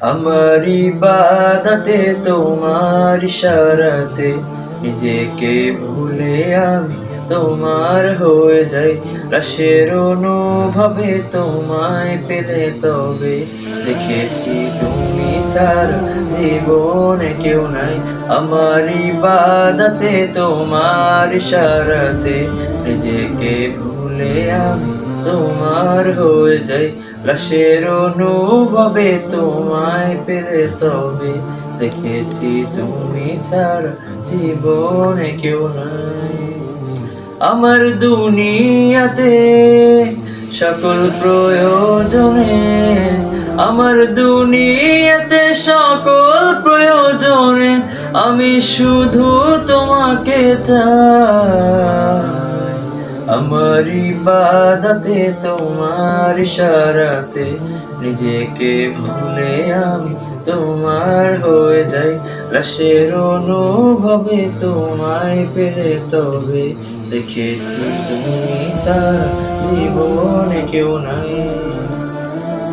আমার ইবাদতে, তোমার ইশারাতে, নিজেকে ভুলে আমি তোমার হয়ে যাই। রাশের অনুভবে তোমায় পেলে তবে, দেখেছি তুমি ছাড়া জীবনে কেউ নাই। আমার ইবাদতে, তোমার ইশারাতে, নিজেকে ভুলে আমি তোমার হয়ে যাই। লাশের অনুভবে তোমায় পেলে তবে দেখেছি তুমি ছাড়া জীবনে কেউ নাই। আমার দুনিয়াতে সকল প্রয়োজনে, আমার দুনিয়াতে সকল প্রয়োজনে আমি শুধু তোমাকে চাই। আমার ইবাদতে, তোমার ইশারাতে নিজেকে ভুলে আমি তোমার হয়ে যাই। লাশের অনুভবে তোমায় পেলে তবে দেখেছি তুমি ছাড়া জীবনে কেউ নাই।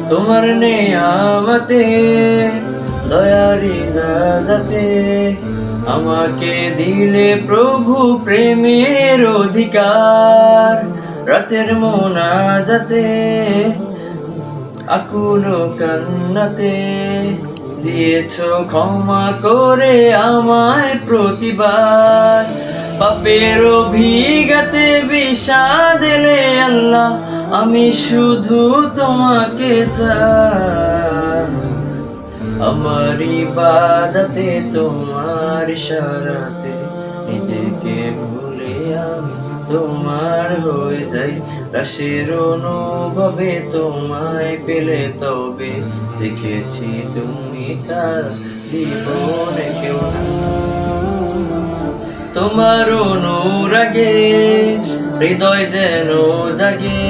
তোমার নেয়ামতে, দয়ারি যাতে আমাকে দিলে প্রভু প্রেমের অধিকার, রাতের মোনা যাতে আকুল কান্নাতে। দিয়েছ ক্ষমা করে আমায় প্রতিবার, পাপের অভিজ্ঞাতে বিষাদ এলে আল্লাহ, আমি শুধু তোমাকে চাই। আমার ইবাদতে, তোমার ইশারাতে নিজেকে ভুলে আমি তোমার হয়ে যাই। রাশের অনুভবে তোমায় পেলে তবে দেখেছি তুমি ছাড়া জীবনে কেউ না তোমার অনুরাগে, হৃদয় যেন জাগে,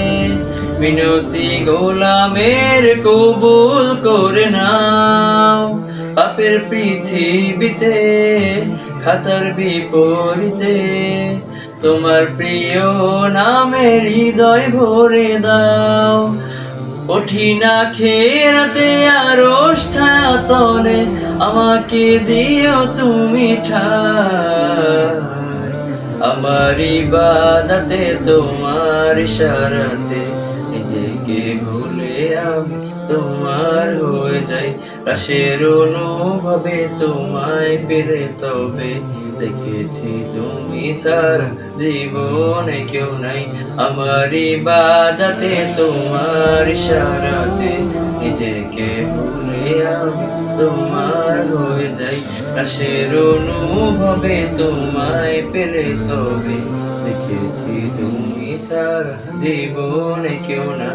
মিনতি গোলামের কবুল করে নাও। পাপের পৃথিবীতে খাতার বিপরীতে। তোমার প্রিয় নামের হৃদয় ভরে দাও। কঠিনা খেরাতে আর তলে আমাকে দিও তুমি আমার ইবাদতে, তোমার ইশারাতে নিজেকে ভুলে আমি তোমার হয়ে যাই রাশের অনুভবে তোমায় পেরে তবে দেখেছি তুমি ছাড়া জীবনে কেউ নাই। আমার ইবাদতে তোমার ইশারাতে নিজেকে ভুলে আমি তোমার হয়ে যাই। রাশের অনুভবে তোমায় পেলে তবে দেখেছি তুমি ছাড়া জীবনে কেউ না